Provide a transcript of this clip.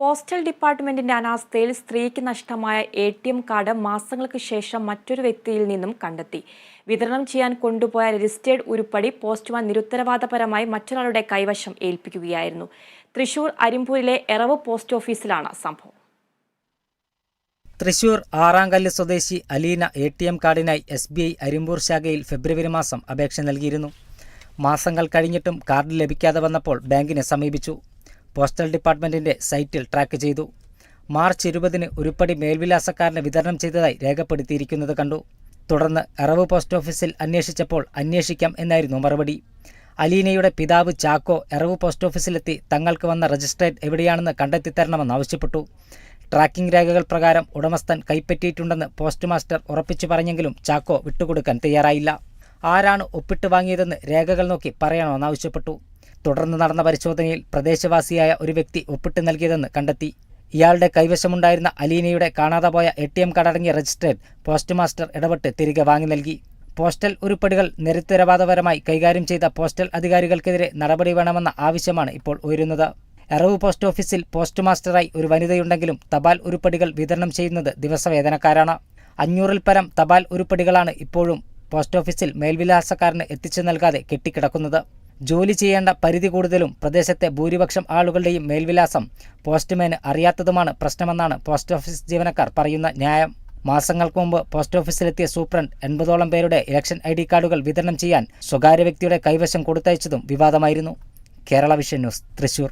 Postal ഡിപ്പാർട്ട്മെന്റിന്റെ അനാസ്ഥയിൽ സ്ത്രീക്ക് നഷ്ടമായ എ ടി എം കാർഡ് മാസങ്ങൾക്ക് ശേഷം മറ്റൊരു വ്യക്തിയിൽ നിന്നും കണ്ടെത്തി. വിതരണം ചെയ്യാൻ കൊണ്ടുപോയ രജിസ്റ്റേർഡ് ഉരുപ്പടി പോസ്റ്റ്മാൻ നിരുത്തരവാദപരമായി മറ്റൊരാളുടെ കൈവശം ഏൽപ്പിക്കുകയായിരുന്നു. തൃശൂർ അരിമ്പൂരിലെ എറവ് പോസ്റ്റ് ഓഫീസിലാണ് സംഭവം. തൃശൂർ ആറാങ്കല്ല് സ്വദേശി അലീന എ ടി എം കാർഡിനായി എസ് ബി ഐ അരിമ്പൂർ ശാഖയിൽ ഫെബ്രുവരി മാസം അപേക്ഷ നൽകിയിരുന്നു. മാസങ്ങൾ കഴിഞ്ഞിട്ടും കാർഡ് ലഭിക്കാതെ വന്നപ്പോൾ ബാങ്കിനെ സമീപിച്ചു. പോസ്റ്റൽ ഡിപ്പാർട്ട്മെന്റിന്റെ സൈറ്റിൽ ട്രാക്ക് ചെയ്തു. മാർച്ച് ഇരുപതിന് ഉരുപ്പടി മേൽവിലാസക്കാരന് വിതരണം ചെയ്തതായി രേഖപ്പെടുത്തിയിരിക്കുന്നത് കണ്ടു. തുടർന്ന് അറവ് പോസ്റ്റ് ഓഫീസിൽ അന്വേഷിച്ചപ്പോൾ അന്വേഷിക്കാം എന്നായിരുന്നു മറുപടി. അലീനയുടെ പിതാവ് ചാക്കോ എറവ് പോസ്റ്റ് ഓഫീസിലെത്തി തങ്ങൾക്ക് വന്ന രജിസ്ട്രേറ്റ് എവിടെയാണെന്ന് കണ്ടെത്തിത്തരണമെന്ന് ആവശ്യപ്പെട്ടു. ട്രാക്കിംഗ് രേഖകൾ പ്രകാരം ഉടമസ്ഥൻ കൈപ്പറ്റിയിട്ടുണ്ടെന്ന് പോസ്റ്റ് മാസ്റ്റർ ഉറപ്പിച്ചു പറഞ്ഞെങ്കിലും ചാക്കോ വിട്ടുകൊടുക്കാൻ തയ്യാറായില്ല. ആരാണ് ഒപ്പിട്ട് വാങ്ങിയതെന്ന് രേഖകൾ നോക്കി പറയണമെന്ന് ആവശ്യപ്പെട്ടു. തുടർന്ന് നടന്ന പരിശോധനയിൽ പ്രദേശവാസിയായ ഒരു വ്യക്തി ഒപ്പിട്ട് നൽകിയതെന്ന് കണ്ടെത്തി. ഇയാളുടെ കൈവശമുണ്ടായിരുന്ന അലീനയുടെ കാണാതെ പോയ എ ടി എം കാർഡടങ്ങിയ രജിസ്ട്രേറ്റ് പോസ്റ്റ് മാസ്റ്റർ ഇടപെട്ട് തിരികെ വാങ്ങി നൽകി. പോസ്റ്റൽ ഉരുപ്പടികൾ നിരുത്തരവാദപരമായി കൈകാര്യം ചെയ്ത പോസ്റ്റൽ അധികാരികൾക്കെതിരെ നടപടി വേണമെന്ന ആവശ്യമാണ് ഇപ്പോൾ ഉയരുന്നത്. എറവ് പോസ്റ്റ് ഓഫീസിൽ പോസ്റ്റ് മാസ്റ്ററായി ഒരു വനിതയുണ്ടെങ്കിലും തപാൽ ഉരുപ്പടികൾ വിതരണം ചെയ്യുന്നത് ദിവസവേതനക്കാരാണ്. അഞ്ഞൂറിൽ പരം തപാൽ ഉരുപ്പടികളാണ് ഇപ്പോഴും പോസ്റ്റ് ഓഫീസിൽ മേൽവിലാസക്കാരന് എത്തിച്ചു നൽകാതെ കെട്ടിക്കിടക്കുന്നത്. ജോലി ചെയ്യേണ്ട പരിധി കൂടുതലും പ്രദേശത്തെ ഭൂരിപക്ഷം ആളുകളുടെയും മേൽവിലാസം. പോസ്റ്റ്മാന് അറിയാത്തതുമാണ് പ്രശ്നമെന്നാണ് പോസ്റ്റ് ഓഫീസ് ജീവനക്കാർ പറയുന്ന ന്യായം. മാസങ്ങൾക്ക് മുമ്പ് പോസ്റ്റ് ഓഫീസിലെത്തിയ സൂപ്രണ്ട് എൺപതോളം പേരുടെ ഇലക്ഷൻ ഐ ഡി കാർഡുകൾ വിതരണം ചെയ്യാൻ സ്വകാര്യ വ്യക്തിയുടെ കൈവശം കൊടുത്തയച്ചതും വിവാദമായിരുന്നു. Kerala vision news Thrissur.